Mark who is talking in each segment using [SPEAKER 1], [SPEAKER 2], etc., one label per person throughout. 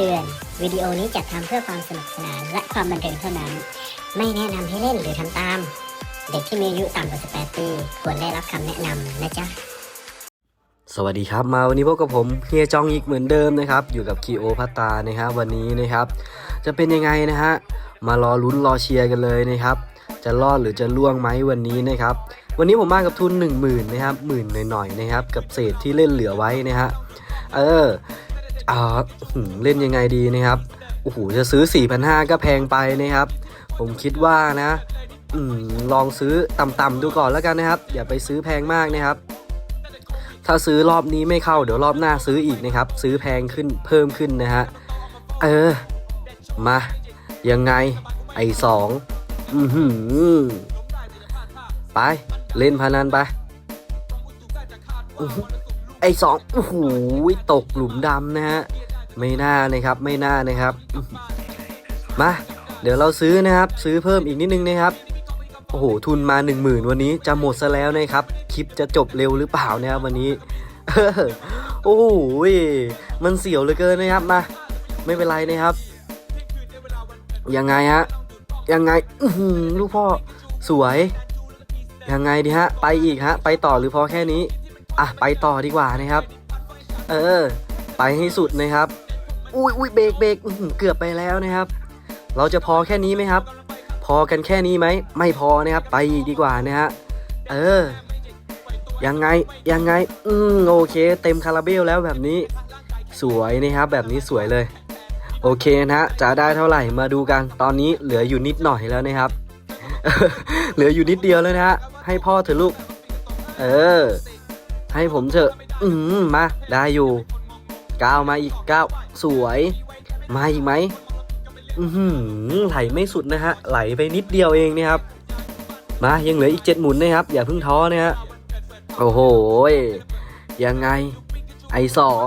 [SPEAKER 1] เตือน วิดีโอนี้จัดทำเพื่อความสนุกสนานและความบันเทิงเท่านั้น ไม่แนะนำให้เล่นหรือทำตาม เด็กที่มีอายุต่ำกว่า 18 ปี ควรได้รับคำแนะนำนะจ๊ะ
[SPEAKER 2] สวัสดีครับ มาวันนี้พบกับผมเฮียจองอีกเหมือนเดิมนะครับ อยู่กับคีโอพัตตานะครับวันนี้นะครับ จะเป็นยังไงนะฮะ มารอลุ้นรอเชียร์กันเลยนะครับ จะรอดหรือจะล่วงไหมวันนี้นะครับ วันนี้ผมมากับทุน 1 0,000นะครับหมื่นหน่อยๆนะครับ กับเศษที่เล่นเหลือไว้นะฮะ เออ อ่าเล่นยังไงดีนะครับโอ้โหจะซื้อ 4,500 ก็แพงไปนะครับ ผมคิดว่านะอลองซื้อต่ำๆดูก่อนแล้วกันนะครับ อย่าไปซื้อแพงมากนะครับ ถ้าซื้อรอบนี้ไม่เข้าเดี๋ยวรอบหน้าซื้ออีกนะครับ ซื้อแพงขึ้นเพิ่มขึ้นนะฮะเออ มายังไงไอสองอือหือไป เล่นพนันไปอ ไอ้สองโอ้โหตกหลุมดำนะฮะไม่น่านะครับไม่น่านะครับ มาเดี๋ยวเราซื้อนะครับ ซื้อเพิ่มอีกนิดนึงนะครับโอ้โหทุนมา 1 0,000 วันนี้จะหมดซะแล้วนะครับ คลิปจะจบเร็วหรือเปล่านะครับวันนี้โอ้โหมันเสียวเหลือเกินนะครับมา ไม่เป็นไรนะครับ ยังไงฮะยังไงลูกพ่อสวยยังไงดีฮะ ไปอีกฮะ ไปต่อหรือพอแค่นี้ อะไปต่อดีกว่านะครับ เออ ไปให้สุดนะครับ อุ้ยอุ้ยเบรกเบรกเกือบไปแล้วนะครับ เราจะพอแค่นี้ไหมครับ พอกันแค่นี้ไหม ไม่พอนะครับ ไปอีกดีกว่านะฮะ เออ ยังไง ยังไง อืมโอเค เต็มคาราเบลแล้วแบบนี้ สวยนะครับ แบบนี้สวยเลย โอเคนะฮะ จะได้เท่าไหร่มาดูกัน ตอนนี้เหลืออยู่นิดหน่อยแล้วนะครับ เหลืออยู่นิดเดียวแล้วนะฮะ ให้พ่อเถอะลูก เออ ให้ผมเถอะ อืมมา ได้อยู่ก้าวมาอีกก้าวสวย มาอีกไหมอือหือไหลไม่สุดนะฮะ ไหลไปนิดเดียวเองนะครับ มายังเหลืออีกเจ็ดหมุนนะครับ อย่าเพิ่งท้อนะฮะ โอ้โห ยังไง ไอสอง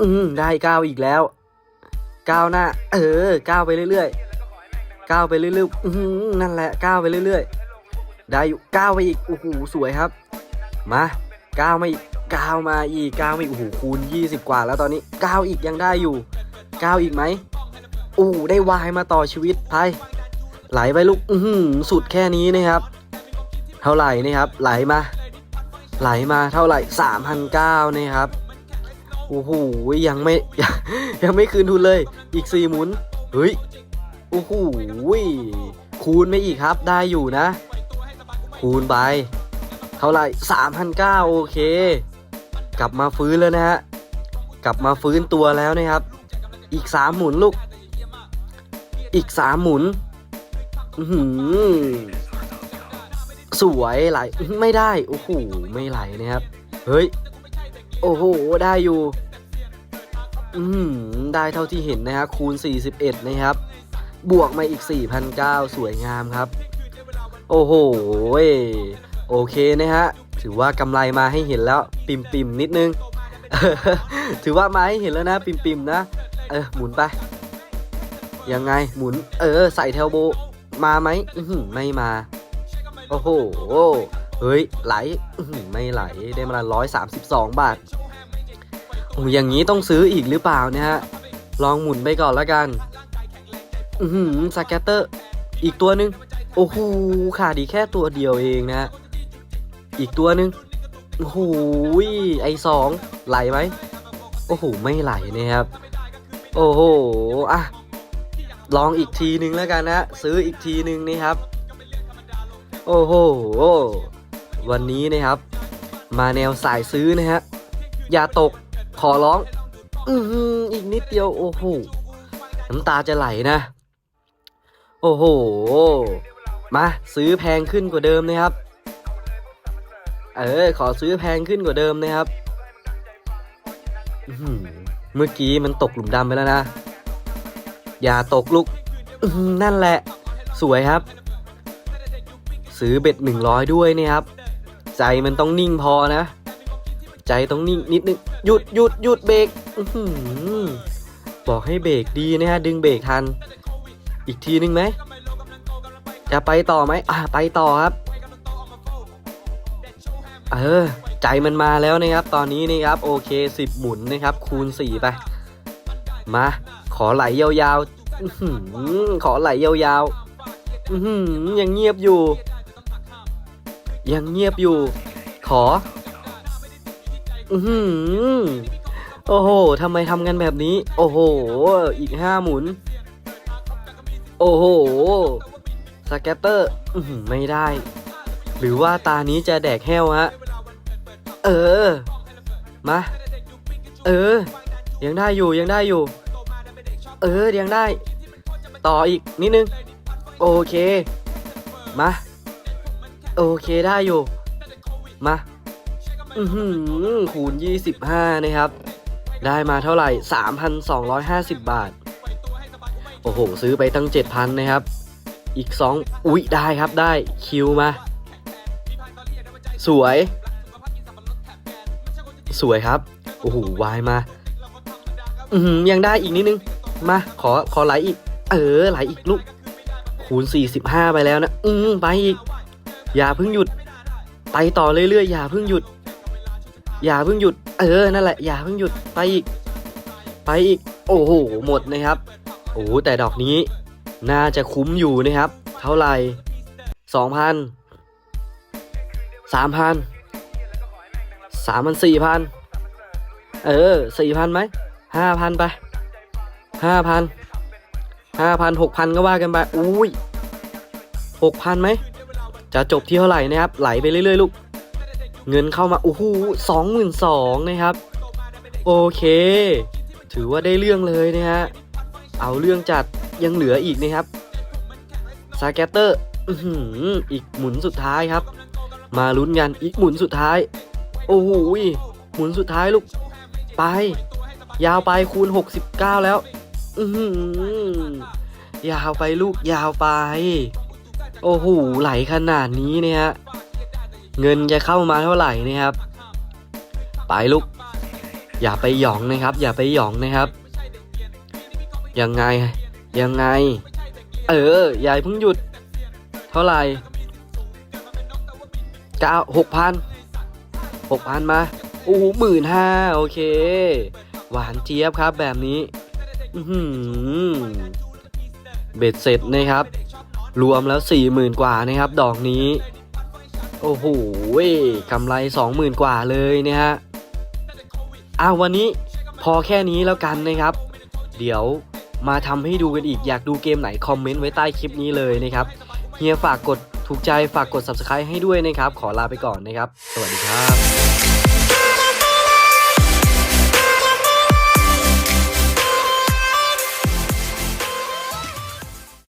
[SPEAKER 2] อืมได้เก้าอีกแล้วก้าวหน้า เออก้าวไปเรื่อยๆก้าวไปเรื่อยๆอืมนั่นแหละก้าวไปเรื่อยๆ ได้อยู่ก้าวไปอีก โอ้โห สวยครับ มา ก้าวมาอีกก้าวมาอีกก้าวมาอีกโอ้โหคูณ 20 กว่าแล้วตอนนี้ก้าวอีกยังได้อยู่ก้าวอีกไหมอู้ได้วายมาต่อชีวิตไปไหลไปลูกอืสุดแค่นี้นะครับ เท่าไหร่นะครับ ไหลมา ไหลมาเท่าไหร่สามพันเก้านะครับโอ้โหยังไม่ยังยังไม่คืนทุนเลย อีกสี่หมุนเฮ้ยโอ้โหคูณไม่อีกครับได้อยู่นะ คูณไป เท่าไหร่สามพันเก้าโอเค กลับมาฟื้นแล้วนะฮะ กลับมาฟื้นตัวแล้วนะครับ อีกสามหมุนลูก อีกสามหมุนอื้อหือสวยไหลไม่ได้ โอ้โห ไม่ไหลนะครับ เฮ้ย โอ้โห ได้อยู่ อือหือได้เท่าที่เห็นนะครับคูณ 41 นะครับ บวกมาอีก 4,009สวยงามครับ โอ้โห โอเคนะฮะ ถือว่ากำไรมาให้เห็นแล้วปิมปิมๆนิดนึง ถือว่ามาให้เห็นแล้วนะ ปิมปิมๆนะ เออหมุนไป ยังไงหมุน เออ ใส่เทลโบมาไหมอื้อหือไม่มา โอ้โห เฮ้ย ไหลอื้อหือไม่ไหลได้มาร้อยสามสิบสองบาทโอ้อย่างนี้ต้องซื้ออีกหรือเปล่าเนี่ยฮะ ลองหมุนไปก่อนแล้วกัน อือหือสแกตเตอร์ อีกตัวหนึ่งโอ้โหขาดอีกแค่ตัวเดียวเองนะฮะ อีกตัวหนึ่งโอ้โหไอสองไหลไหมโอ้โหไม่ไหลนะครับ โอ้โหอะลองอีกทีหนึ่งแล้วกันนะซื้ออีกทีหนึ่งนะครับ โอ้โหวันนี้นะครับ มาแนวสายซื้อนะฮะอย่าตกขอร้อง อืออีกนิดเดียว โอ้โหน้ำตาจะไหลนะ โอ้โห มาซื้อแพงขึ้นกว่าเดิมนะครับ เออขอซื้อแพงขึ้นกว่าเดิมนะครับเมื่อกี้มันตกหลุมดำไปแล้วนะ อย่าตกลูกนั่นแหละ สวยครับ ซื้อเบ็ดหนึ่งร้อยด้วยนี่ครับ ใจมันต้องนิ่งพอนะ ใจต้องนิ่งนิดนึงหยุดหยุดหยุดเบรกบอกให้เบรกดีนะฮะดึงเบรกทัน อีกทีนึงไหมจะไปต่อไหมอ่าไปต่อครับ เออ ใจมันมาแล้วนะครับ ตอนนี้นี่ครับ โอเค 10 หมุนนะครับ คูณ 4 ไป มา ขอไหลยาวๆอขอไหลยาวๆอยังเงียบอยู่ ยังเงียบอยู่ขออโอ้โหทำไมทำกันแบบนี้ โอ้โห อีกห้าหมุน โอ้โห สแกตเตอร์ ไม่ได้ หรือว่าตานี้จะแดกแห้วฮะ เออ มา เออ ยังได้อยู่ยังได้อยู่ เออยังได้ ต่ออีกนิดนึง โอเค มา โอเคได้อยู่ มาอือหือคูณ 25 นะครับ ได้มาเท่าไหร่ 3,250 บาท โอ้โห ซื้อไปตั้ง 7,000 นะครับ อีก 2 อุ๊ย ได้ครับได้คิวมา สวย สวยครับ โอ้โห วายมา อือหือยังได้อีกนิดนึง มา ขอ ขอไหลอีก เออ ไหลอีกลูก คูณ 45 ไปแล้วนะ อืมไปอีก อย่าเพิ่งหยุด ไปต่อเรื่อยๆ อย่าเพิ่งหยุด อย่าเพิ่งหยุด เออ นั่นแหละ อย่าเพิ่งหยุด ไปอีก ไปอีก โอ้โห หมดนะครับ โอ้แต่ดอกนี้ น่าจะคุ้มอยู่นะครับ เท่าไหร่สองพัน สามพันสามพันสี่พันเออสี่พันไหมห้าพันไปห้าพันห้าพันหกพันก็ว่ากันไปอุ้ยหกพันไหมจะจบที่เท่าไหร่นะครับ ไหลไปเรื่อยๆลูก เงินเข้ามาโอ้โหสองหมื่นสองนะครับ โอเค ถือว่าได้เรื่องเลยนะฮะเอาเรื่องจัดยังเหลืออีกนะครับสแกตเตอร์อื้อหืออีกหมุนสุดท้ายครับ มาลุ้นกันอีกหมุนสุดท้าย โอ้โหหมุนสุดท้ายลูก ไป ยาวไปคูณ 69 แล้วอือหือยาวไปลูกยาวไป โอ้โหไหลขนาดนี้เนี่ยฮะเงินจะเข้ามาเท่าไหร่นะครับ ไปลูก อย่าไปหยองนะครับ อย่าไปหยองนะครับ ยังไงยังไง เอออย่าเพิ่งหยุด เท่าไหร่ เก้าหกพันหกพันมาโอ้โหหมื่นห้าโอเค หวานเจี๊ยบครับแบบนี้เบ็ดเสร็จนะครับ รวมแล้วสี่หมื่นกว่านะครับ ดอกนี้ โอ้โหกำไรสองหมื่นกว่าเลยนะฮะอ้าววันนี้พอแค่นี้แล้วกันนะครับ เดี๋ยวมาทำให้ดูกันอีกอยากดูเกมไหนคอมเมนต์ไว้ใต้คลิปนี้เลยนะครับเฮียฝากกด ถูกใจฝากกด subscribe ให้ด้วยนะครับ ขอลาไปก่อนนะครับ สวัสดีครับ